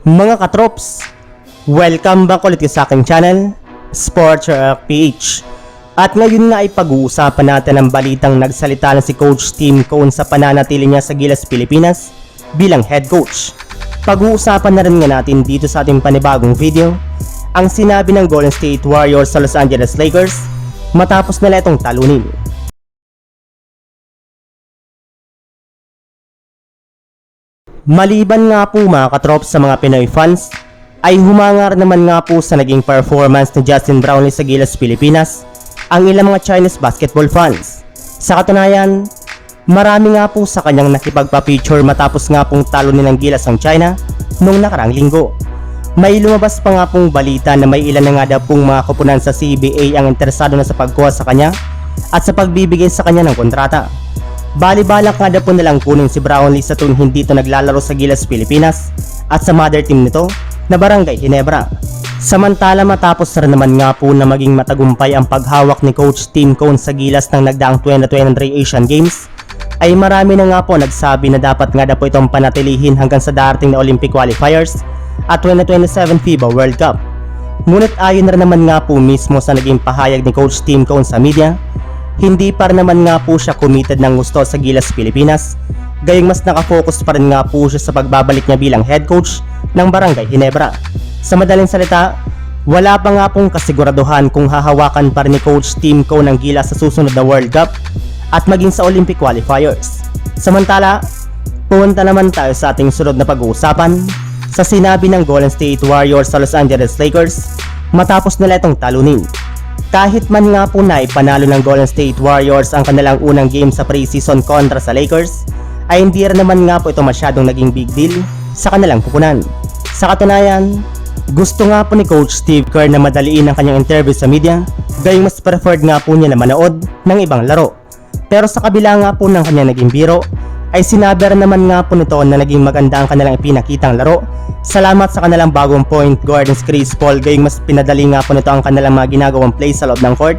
Mga katrops, welcome back ulit sa aking channel, Sports PH. At ngayon nga ay pag-uusapan natin ang balitang nagsalita na si Coach Tim Cone sa pananatili niya sa Gilas Pilipinas bilang head coach. Pag-uusapan na rin nga natin dito sa ating panibagong video ang sinabi ng Golden State Warriors sa Los Angeles Lakers matapos nila itong talunin. Maliban nga po mga katrop sa mga Pinoy fans, ay humangar naman nga po sa naging performance ni Justin Brownlee sa Gilas Pilipinas ang ilang mga Chinese basketball fans. Sa katunayan, marami nga po sa kanyang nakipagpa-picture matapos nga pong talo nilang Gilas ang China noong nakarang linggo. May lumabas pa nga pong balita na may ilan na nga daw pong mga kupunan sa CBA ang interesado na sa pagkuha sa kanya at sa pagbibigay sa kanya ng kontrata. Bali-balak nga daw po nilang kunin si Brownlee sa tuwing hindi ito naglalaro sa Gilas Pilipinas at sa mother team nito na Barangay Ginebra. Samantala matapos rin naman nga po na maging matagumpay ang paghawak ni Coach Tim Cone sa Gilas ng nagdaang 2023 Asian Games, ay marami na nga po nagsabi na dapat nga daw po itong panatilihin hanggang sa darating na Olympic qualifiers at 2027 FIBA World Cup. Ngunit ayon na naman nga po mismo sa naging pahayag ni Coach Tim Cone sa media, hindi pa rin naman nga po siya committed ng gusto sa Gilas Pilipinas, gayong mas nakafocus pa rin nga po siya sa pagbabalik niya bilang head coach ng Barangay Ginebra. Sa madaling salita, wala pa nga pong kasiguraduhan kung hahawakan pa rin ni Coach Tim Cone ng Gilas sa susunod na World Cup at maging sa Olympic qualifiers. Samantala, punta naman tayo sa ating sunod na pag-uusapan sa sinabi ng Golden State Warriors sa Los Angeles Lakers matapos nila itong talunin. Kahit man nga po na ipanalo ng Golden State Warriors ang kanilang unang game sa preseason kontra sa Lakers, ay hindi rin naman nga po ito masyadong naging big deal sa kanilang pupunan. Sa katunayan, gusto nga po ni Coach Steve Kerr na madaliin ang kanyang interview sa media, gayong mas preferred nga po niya na manood ng ibang laro. Pero sa kabila nga po ng kanyang naging biro, ay sinabi rin naman nga po nito na naging maganda ang kanilang ipinakitang laro. Salamat sa kanilang bagong point guard ni Chris Paul gayong mas pinadali nga po nito ang kanilang mga ginagawang plays sa loob ng court.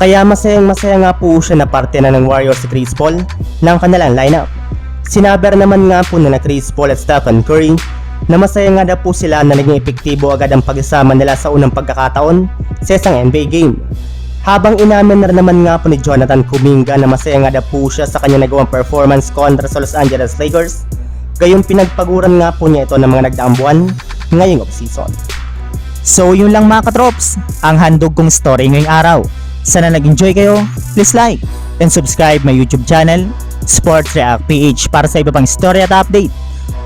Kaya masayang masaya nga po siya na parte na ng Warriors si Chris Paul ng kanilang lineup. Sinabi rin naman nga po na Chris Paul at Stephen Curry na masaya nga daw po sila na naging epektibo agad ang pagsasama nila sa unang pagkakataon sa isang NBA game. Habang inamin na naman nga po ni Jonathan Kuminga na masaya nga daw po siya sa kanyang nagawang performance kontra sa Los Angeles Lakers, gayong pinagpaguran nga po niya ito ng mga nagdaang buwan ngayong off-season. So yun lang mga katrops, ang handog kong story ngayong araw. Sana nag-enjoy kayo, please like and subscribe my YouTube channel, Sports React PH para sa iba pang story at update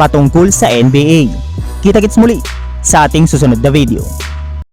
patungkol sa NBA. Kita-kits muli sa ating susunod na video.